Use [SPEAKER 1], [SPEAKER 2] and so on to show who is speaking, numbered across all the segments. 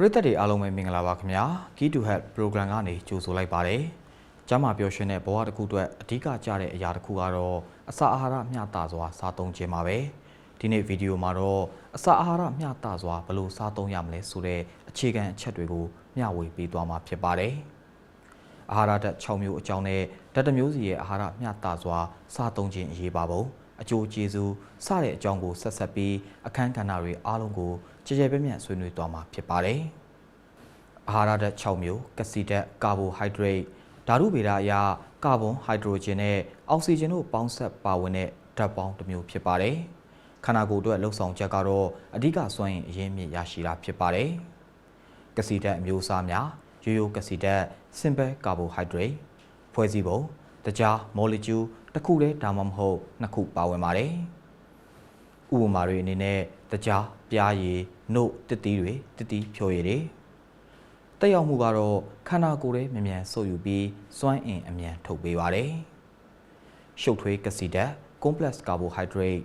[SPEAKER 1] ပရိသတ်တွေအားလုံးပဲမင်္ဂလာပါခင်ဗျာ Key to Help program ကနေကြိုဆိုလိုက်ပါတယ်ကျမ်းမာပျော်ရွှင်တဲ့ဘဝတစ်ခုအတွက်အဓိကကျတဲ့အရာတစ်ခုကတော့အစာအာဟာရမျှတစွာစားသုံးခြင်းပါပဲဒီနေ့ဗီဒီယိုမှာတော့အစာအာဟာရမျှတစွာဘယ်လိုစားသုံးရမလဲဆိုတဲ့အခြေခံအချက်တွေကိုမျှဝေပေးသွားမှာဖြစ်ပါတယ်အာဟာရဓာတ်6မျိုးအကြောင်းနဲ့ ဓာတ်တစ်မျိုးစီရဲ့အာဟာရမျှတစွာစားသုံးခြင်းအရေးပါပုံအကျိုးကျေးဇူးစတဲ့အကြောင်းကိုဆက်ဆက်ပြီးအခန်းကဏ္ဍတွေအားလုံးကိုကြည်ကြဲပြည့်ပြည့်ဆွေးနွေးသွားမှာဖြစ်ပါတယ်။အာဟာရဓာတ်6မျိုးကစီဓာတ်ကာဘိုဟိုက်ဒရိတ်ဓာတုဗေဒအရကာဗွန်ဟိုက်ဒရိုဂျင်နဲ့အောက်ဆီဂျင်တို့ပေါင်းဆက်ပါဝင်တဲ့ဓာတ်ပေါင်းတစ်မျိုးဖြစ်ပါတယ်။ခန္ဓာကိုယ်အတွက်လှုပ်ဆောင်ချက်ကတော့အဓိကစွမ်းအင်အရင်းမြစ်ရရှိတာဖြစ်ပါတယ်။ကစီဓာတ်အမျိုးအစားများရိုးရိုးကစီဓာတ် simple carbohydrate ဖွဲ့စည်းပုံ တခြား molecule တစ်ခုတည်းဒါမှမဟုတ်နှစ်ခုပါဝင်ပါတယ်။ဥပမာတွေအနေနဲ့တကြားပြားရည်နှုတ်တစ်တီးတွေတစ်တီးဖြိုရည်တွေတက်ရောက်မှုကတော့ခန္ဓာကိုယ်ရဲ့မြန်မြန်ဆုပ်ယူပြီးစွမ်းအင်အမြန်ထုတ်ပေးပါတယ်။ရှုပ်ထွေးကစီဓာတ် complex carbohydrate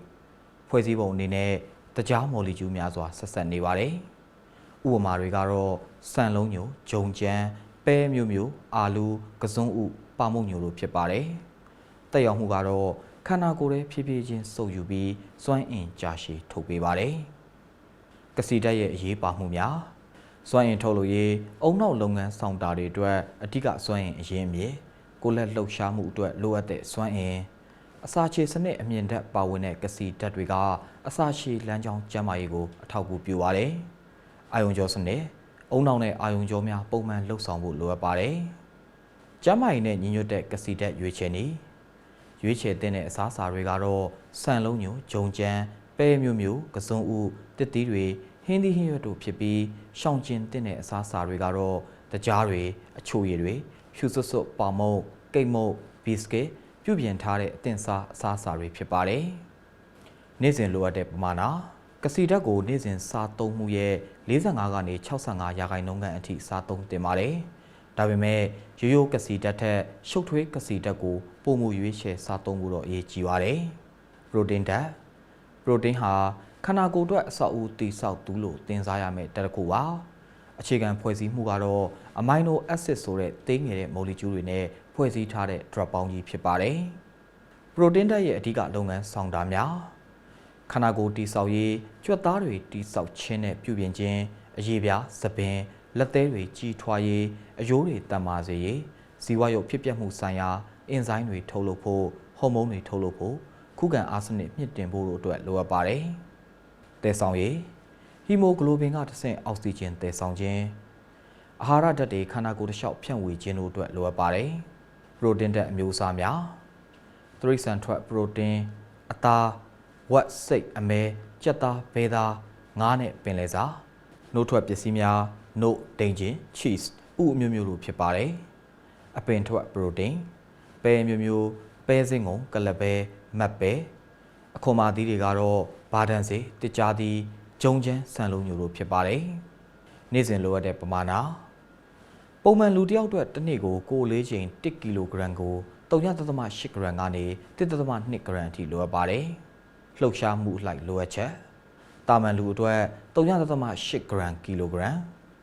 [SPEAKER 1] ဖွဲ့စည်းပုံအနေနဲ့တကြား molecule များစွာဆက်ဆက်နေပါတယ်။ဥပမာတွေကတော့ဆန်လုံးညိုဂျုံကြမ်းပဲမျိုးမျိုးအာလူကစွန်းဥ ပါမုတ်ညိုလိုဖြစ်ပါတယ်။တက်ရောက်မှုကတော့ခန္ဓာကိုယ်ရဲ့ဖြည်းဖြည်းချင်းစုပ်ယူပြီးစွမ်းအင်ကြာရှည်ထုတ်ပေးပါတယ်။ကစီဓာတ်ရဲ့အရေးပါမှုများစွမ်းအင်ထုတ်လို့ရေးအုံနောက်လုပ်ငန်းဆောင်တာတွေအတွက်အဓိကစွမ်းအင်အရင်းအမြစ်ကိုယ်လက်လှုပ်ရှားမှုအတွက်လိုအပ်တဲ့စွမ်းအင်အစာချေစနစ်အမြင့်ဓာတ်ပါဝင်တဲ့ကစီဓာတ်တွေကအစာချေလမ်းကြောင်းကျန်းမာရေးကိုအထောက်အကူပြုပါတယ်။အာယုံကြောစနစ်အုံနောက်နဲ့အာယုံကြောများပုံမှန်လှုပ်ဆောင်ဖို့လိုအပ်ပါတယ်။ ကျန်းမာရေးနဲ့ညီညွတ်တဲ့ကစီဓာတ်ရွေးချယ်နည်းရွေးချယ်တဲ့အစားအစာတွေကတော့ဆန်လုံးညိုဂျုံကြမ်းပဲမျိုးမျိုးကစုံဥတစ်သီးတွေဟင်းသီးဟင်းရွက်တို့ဖြစ်ပြီးရှောင်ကျဉ်တဲ့အစားအစာတွေကတော့တကြားတွေအချိုရည်တွေဖြူစွတ်စွတ်ပါမုတ်ကိတ်မုတ်ဘီစကစ်ပြုပြင်ထားတဲ့အသင့်စားအစားအစာတွေဖြစ်ပါတယ်။နေ့စဉ်လိုအပ်တဲ့ပမာဏကစီဓာတ်ကိုနေ့စဉ်စားသုံးမှုရဲ့45ကနေ65ရာခိုင်နှုန်းခန့်အထိစားသုံးတင်ပါတယ်။ ဒါပေမဲ့ရိုးရိုးကစီဓာတ်ထက်ရှုပ်ထွေးကစီဓာတ်ကိုပုံမှုရွေးချယ်စားသုံးဖို့တော့အရေးကြီးပါတယ်။ပရိုတင်းဓာတ်ပရိုတင်းဟာခန္ဓာကိုယ်အတွက်အဆောက်အဦတည်ဆောက်သူလို့သင်စားရမယ့်တက်တစ်ခုပါအခြေခံဖွဲ့စည်းမှုကတော့အမိုင်နိုအက်ဆစ်ဆိုတဲ့သေးငယ်တဲ့မိုလီကျူးတွေနဲ့ဖွဲ့စည်းထားတဲ့ drop ပေါင်းကြီးဖြစ်ပါတယ်ပရိုတင်းဓာတ်ရဲ့အဓိကလုပ်ငန်းဆောင်တာများခန္ဓာကိုယ်တည်ဆောက်ရေးကြွက်သားတွေတည်ဆောက်ခြင်းနဲ့ပြုပြင်ခြင်းအရေးပြားသပင် လက်သေးတွေကြီးထွားရေးအယိုးတွေတန်မာစေရေးဇီဝရုပ်ဖြစ်ပျက်မှုဆိုင်ရာအင်ဇိုင်းတွေထုတ်လုပ်ဖို့ဟော်မုန်းတွေထုတ်လုပ်ဖို့ခုခံအားစနစ်မြင့်တင်ဖို့တို့အတွက်လိုအပ်ပါတယ်။တည်ဆောင်ရေးဟီမိုဂလိုဘင်ကတစ်ဆင့်အောက်ဆီဂျင်တည်ဆောင်ခြင်းအာဟာရဓာတ်တွေခန္ဓာကိုယ်တစ်လျှောက်ဖြန့်ဝေခြင်းတို့အတွက်လိုအပ်ပါတယ်။ပရိုတင်းဓာတ်အမျိုးအစားများသရိษံထွက်ပရိုတင်းအသားဝက်စိတ်အမဲကြက်သားဘဲသားငါးနဲ့ပင်လယ်စာ နှုတ်ထွက်ပစ္စည်းများနှုတ်ဒိန်ချင်း cheese ဥအမျိုးမျိုးလိုဖြစ်ပါတယ်။အပင်ထွက်ပရိုတင်းပဲမျိုးမျိုးပဲစင်းကုန်ကလပဲမတ်ပဲအခွန်မာသီးတွေကတော့ဘာဒန်စေတကြားသီးဂျုံချမ်းဆန်လုံးမျိုးလိုဖြစ်ပါတယ်။နေ့စဉ်လိုအပ်တဲ့ပမာဏပုံမှန်လူတစ်ယောက်အတွက်တစ်နေ့ကိုကိုယ်လေးချိန်1ကီလိုဂရမ်ကို3.8ဂရမ်ကနေ1.2ဂရမ်အထိလိုအပ်ပါတယ်။လှုပ်ရှားမှုအလိုက်လိုအပ်ချက် တာမန်လူအတွက်3.8ဂရမ်ကီလိုဂရမ်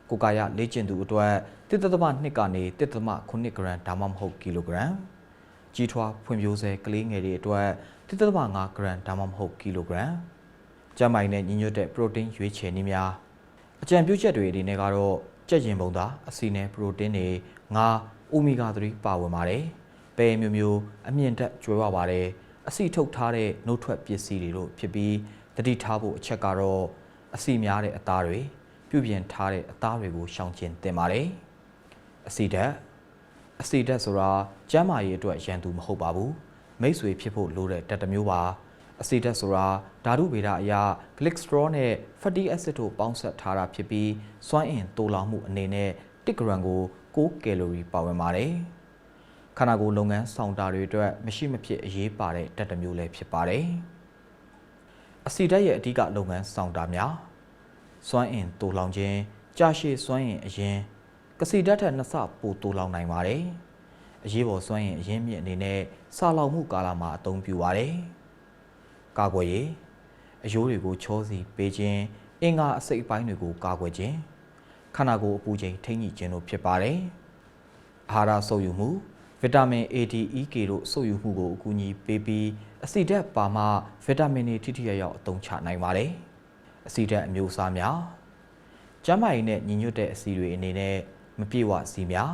[SPEAKER 1] ကိုကာယလေ့ကျင့်သူအတွက်1.2ကနေ1.9ဂရမ်ဒါမှမဟုတ်ကီလိုဂရမ်ကြီးထွားဖွံ့ဖြိုးဆဲကလေးငယ်တွေအတွက်1.5ဂရမ်ဒါမှမဟုတ်ကီလိုဂရမ်ကျန်းမာရေးနဲ့ညီညွတ်တဲ့ပရိုတင်းရွေးချယ်နည်းများအကြံပြုချက်တွေအနေနဲ့ကတော့ကြက်ရင်ပုံသားအဆီနဲ့ပရိုတင်းတွေငါအိုမီဂါ3ပါဝင်ပါတယ်။ပဲမျိုးမျိုးအမြင့်တက်ကျွဲဝပါတယ်။အဆီထုတ်ထားတဲ့နှုတ်ထွက်ပစ္စည်းတွေတို့ဖြစ်ပြီး တတိထားဖို့အချက်ကတော့အဆီများတဲ့အသားတွေပြုပြင်ထားတဲ့အသားတွေကိုရှောင်ကျဉ်တင်ပါတယ်။အဆီဓာတ်အဆီဓာတ်ဆိုတာကျန်းမာရေးအတွက်ရန်သူမဟုတ်ပါဘူး။မိတ်ဆွေဖြစ်ဖို့လိုတဲ့ဓာတ်တစ်မျိုးပါ။အဆီဓာတ်ဆိုတာဓာတုဗေဒအရာ glycerol နဲ့ fatty acid တို့ပေါင်းစပ်ထားတာဖြစ်ပြီးစွမ်းအင်တိုးလောင်မှုအနေနဲ့1ဂရမ်ကို6ကယ်လိုရီပါဝင်ပါတယ်။ခန္ဓာကိုယ်လုပ်ငန်းဆောင်တာတွေအတွက်မရှိမဖြစ်အရေးပါတဲ့ဓာတ်တစ်မျိုးလည်းဖြစ်ပါတယ်။ အဆီဓာတ်ရဲ့အဓိကလုပ်ငန်းဆောင်တာများစွမ်းအင်တိုးလောင်ခြင်းကြာရှည်စွမ်းအင်အရင်ကစီဓာတ်ထက်နှစ်ဆပိုတိုးလောင်နိုင်ပါတယ်။အရေးပေါ်စွမ်းအင်အရင်မြင့်အနေနဲ့စာလောင်မှုကာလမှာအသုံးပြုပါတယ်။ကာကွယ်ရေးအယိုးတွေကိုချောစီပေးခြင်းအင်္ဂါအစိတ်အပိုင်းတွေကိုကာကွယ်ခြင်းခန္ဓာကိုယ်အပူချိန်ထိန်းညှိခြင်းတို့ဖြစ်ပါတယ်။အာဟာရဆုပ်ယူမှု ဗီတာမင် A, D, E, K တို့ဆုပ်ယူမှုကိုအကူအညီပေးပြီးအဆီဓာတ်ပါမှဗီတာမင်တွေထိထိရောက်ရောက်အသုံးချနိုင်ပါတယ်။အဆီဓာတ်အမျိုးအစားများကျန်းမာရေးနဲ့ညီညွတ်တဲ့အဆီတွေအနေနဲ့မပြည့်ဝစီများ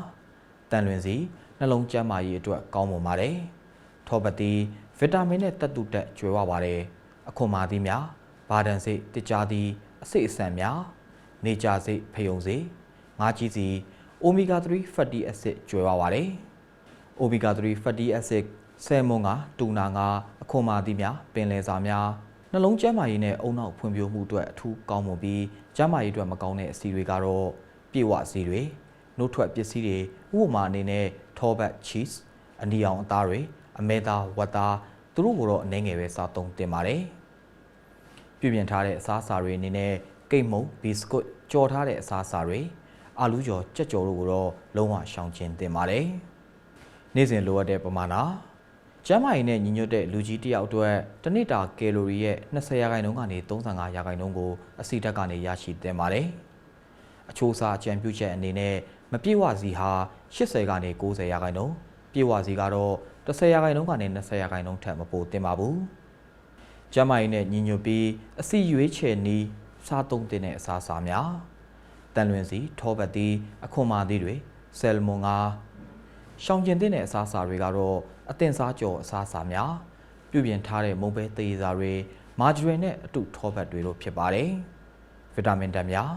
[SPEAKER 1] တန်လွင်စီနှလုံးကျန်းမာရေးအတွက်ကောင်းမွန်ပါတယ်။ထောပတ်တီဗီတာမင်နဲ့တက်တူတက်ကျွဲဝပါတယ်။အခွန်မာသီးများဘာဒန်စိတ်တကြားသီးအစိတ်အဆန်များနေကြစိတ်ဖယုံစေငါးကြီးစီအိုမီဂါ3 fatty acid ကျွဲဝပါတယ်။ omega 3 fatty acid ဆယ်မွန်ကတူနာကအခွန်မာသီးများပင်လယ်စာများနှလုံးကျန်းမာရေးနဲ့အုံနောက်ဖွံ့ဖြိုးမှုအတွက်အထူးကောင်းမွန်ပြီးကျန်းမာရေးအတွက်မကောင်းတဲ့အဆီတွေကတော့ပြေဝဆီတွေနှုတ်ထွက်ပစ္စည်းတွေဥပမာအနေနဲ့ထောပတ် cheese အနီအောင်အသားတွေအမဲသားဝက်သားသူတို့ကိုတော့အနှဲငယ်ပဲစားသုံးတင်ပါတယ်ပြုပြင်ထားတဲ့အစားအစာတွေအနေနဲ့ကိတ်မုန့်ဘီစကွတ်ကြော်ထားတဲ့အစားအစာတွေအာလူးကြော်ကြက်ကြော်တို့ကိုတော့လုံးဝရှောင်ကျဉ်တင်ပါတယ် နေ့စဉ်လိုအပ်တဲ့ပမာဏကျန်းမာရေးနဲ့ညီညွတ်တဲ့လူကြီးတစ်ယောက်အတွက်တစ်နေ့တာကယ်လိုရီရဲ့20ရာခိုင်နှုန်းကနေ35ရာခိုင်နှုန်းကိုအဆီဓာတ်ကနေရရှိတင်ပါတယ်။အချိုးအစားအကြံပြုချက်အနေနဲ့မပြည့်ဝစီဟာ80ကနေ90ရာခိုင်နှုန်းပြည့်ဝစီကတော့10ရာခိုင်နှုန်းကနေ20ရာခိုင်နှုန်းထက်မပိုတင်ပါဘူး။ကျန်းမာရေးနဲ့ညီညွတ်ပြီးအဆီရွေးချယ်နီးစားသုံးတဲ့အစားအစာများတန်လွင်စီထောပတ်သီးအခွန်မာသီးတွေဆယ်မွန်ငါ ရှောင်ကျင်တဲ့အစားအစာတွေကတော့အသင်စားကြော်အစားအစာများပြုပြင်ထားတဲ့မုံပဲသေးစားတွေမာဂျရီနဲ့အတူထောပတ်တွေလို့ဖြစ်ပါတယ်။ဗီတာမင်ဓာတ်များ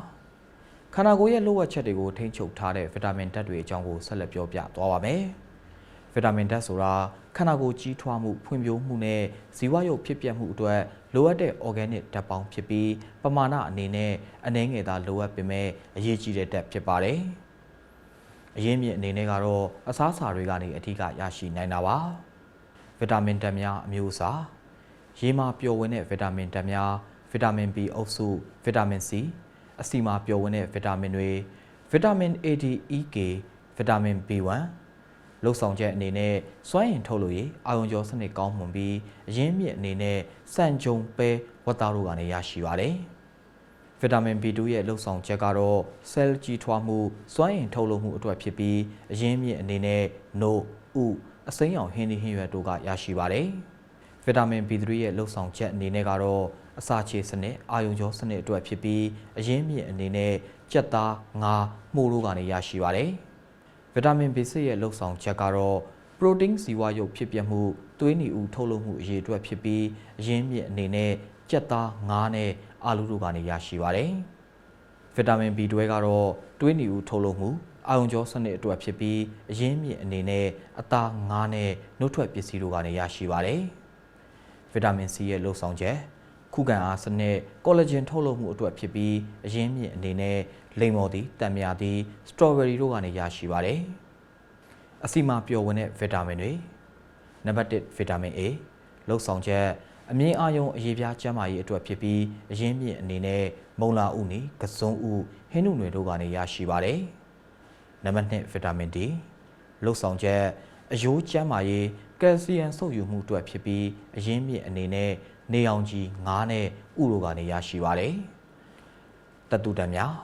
[SPEAKER 1] ခန္ဓာကိုယ်ရဲ့လိုအပ်ချက်တွေကိုထိန်းချုပ်ထားတဲ့ဗီတာမင်ဓာတ်တွေအကြောင်းကိုဆက်လက်ပြောပြသွားပါမယ်။ဗီတာမင်ဓာတ်ဆိုတာခန္ဓာကိုယ်ကြီးထွားမှုဖွံ့ဖြိုးမှုနဲ့ဇီဝရုပ်ဖြစ်ပျက်မှုအတွက်လိုအပ်တဲ့ organic ဓာတ်ပေါင်းဖြစ်ပြီးပမာဏအနေနဲ့အနည်းငယ်သာလိုအပ်ပေမဲ့အရေးကြီးတဲ့ဓာတ်ဖြစ်ပါတယ်။ အရင်းမြစ်အနေနဲ့ကတော့အစားအစာတွေကနေအထူးကရရှိနိုင်တာပါဗီတာမင်ဓာတ်များအမျိုးအစားရေမှာပျော်ဝင်တဲ့ဗီတာမင်ဓာတ်များဗီတာမင် B အုပ်စုဗီတာမင် C အဆီမှာပျော်ဝင်တဲ့ဗီတာမင်တွေဗီတာမင် A D E K ဗီတာမင် B1 လှုပ်ဆောင်ချက်အနေနဲ့စွမ်းအင်ထုတ်လို့ရအာယုံကျော်စနစ်ကောင်းမွန်ပြီးအရင်းမြစ်အနေနဲ့စံကြုံပဲဝတ်သားတို့ကနေရရှိပါတယ်။ ဗီတာမင် B2 ရဲ့လှုပ်ဆောင်ချက်ကတော့ cell ကြီးထွားမှုစွမ်းအင်ထုတ်လုပ်မှုအတွက်ဖြစ်ပြီးအရင်းမြစ်အနေနဲ့ no ဥအစိမ်းရောင်ဟင်းဒီဟင်းရွက်တို့ကရရှိပါတယ်။ဗီတာမင် B3 ရဲ့လှုပ်ဆောင်ချက်အနေနဲ့ကတော့အစာချေစနစ်အာယုံကြောစနစ်အတွက်ဖြစ်ပြီးအရင်းမြစ်အနေနဲ့ကြက်သားငါးမှုတို့ကနေရရှိပါတယ်။ဗီတာမင် B6 ရဲ့လှုပ်ဆောင်ချက်ကတော့ပရိုတင်းဇီဝရုပ်ဖြစ်ပျက်မှုသွေးနီဦးထုတ်လုပ်မှုအရေးအတွက်ဖြစ်ပြီးအရင်းမြစ်အနေနဲ့ ကြက်သားငါးနဲ့အာလူတို့ကနေရရှိပါတယ်။ဗီတာမင် B12 ကတော့တွင်းနီဦးထုတ်လုပ်မှုအာယုံကြောစနစ်အတွက်ဖြစ်ပြီးအရင်းမြစ်အနေနဲ့အသားငါးနဲ့နှုတ်ထွက်ပစ္စည်းတို့ကနေရရှိပါတယ်။ဗီတာမင် C ရဲ့လှုပ်ဆောင်ချက်ခုခံအားစနစ်ကောလာဂျင်ထုတ်လုပ်မှုအတွက်ဖြစ်ပြီးအရင်းမြစ်အနေနဲ့လိမ္မော်သည်တံမြာသည်စတော်ဘယ်ရီတို့ကနေရရှိပါတယ်။အဆီမာပျော်ဝင်တဲ့ဗီတာမင်တွေနံပါတ်1ဗီတာမင် A လှုပ်ဆောင်ချက် အမြင့်အာရုံအရေးပြားကျန်းမာရေးအတွက်ဖြစ်ပြီးအရင်းမြစ်အနေနဲ့မုံလာဥနီကစုံဥဟင်းနုတွေတို့ကနေရရှိပါတယ်။နံပါတ်2ဗီတာမင် D လှုပ်ဆောင်ချက်အယိုးကျန်းမာရေးကယ်လ်ဆီယမ်ဆုပ်ယူမှုအတွက်ဖြစ်ပြီးအရင်းမြစ်အနေနဲ့နေအောင်ကြီးငါးနဲ့ဥတို့ကနေရရှိပါတယ်။တတုတံများ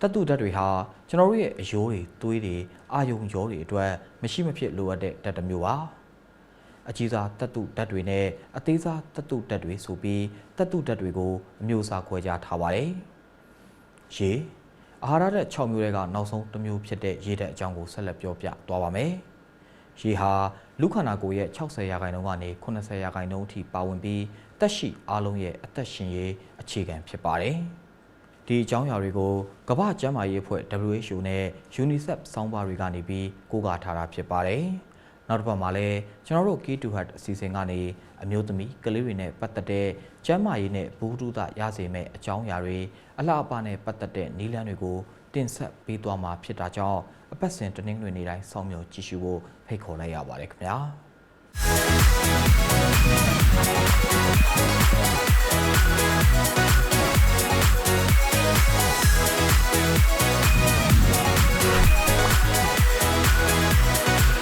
[SPEAKER 1] တတုဓာတ်တွေဟာကျွန်တော်တို့ရဲ့အယိုးတွေသွေးတွေအာယုံကြောတွေအတွက်မရှိမဖြစ်လိုအပ်တဲ့ဓာတ်တစ်မျိုးပါ။ အကြီးစားတတုတက်တွေနဲ့အသေးစားတတုတက်တွေဆိုပြီးတတုတက်တွေကိုအမျိုးအစားခွဲခြားထားပါတယ်။ရေအာဟာရဓာတ်6မျိုးတွေကနောက်ဆုံးတစ်မျိုးဖြစ်တဲ့ရေဓာတ်အကြောင်းကိုဆက်လက်ပြောပြသွားပါမယ်။ရေဟာလူခန္ဓာကိုယ်ရဲ့60ရာခိုင်နှုန်းကနေ80ရာခိုင်နှုန်းအထိပါဝင်ပြီးတက်ရှိအားလုံးရဲ့အသက်ရှင်ရေးအခြေခံဖြစ်ပါတယ်။ဒီအကြောင်းအရာတွေကိုကမ္ဘာ့ကျန်းမာရေးအဖွဲ့ WHO နဲ့ UNICEF စောင်းပါတွေကနေပြီးကိုးကားထားတာဖြစ်ပါတယ်။ နောက်တစ်ပတ်မှာလည်းကျွန်တော်တို့ K2 Heart အစီအစဉ်ကနေအမျိုးသမီးကလေးတွေနဲ့ပတ်သက်တဲ့ကျန်းမာရေးနဲ့ဘူတုဒရစေမဲ့အကြောင်းအရာတွေအလှအပနဲ့ပတ်သက်တဲ့နည်းလမ်းတွေကိုတင်ဆက်ပေးသွားမှာဖြစ်တာကြောင့်အပတ်စဉ်တင်းနှွေနေတိုင်းစောင့်မျှော်ကြည့်ရှုဖို့ဖိတ်ခေါ်လိုက်ရပါတယ်ခင်ဗျာ။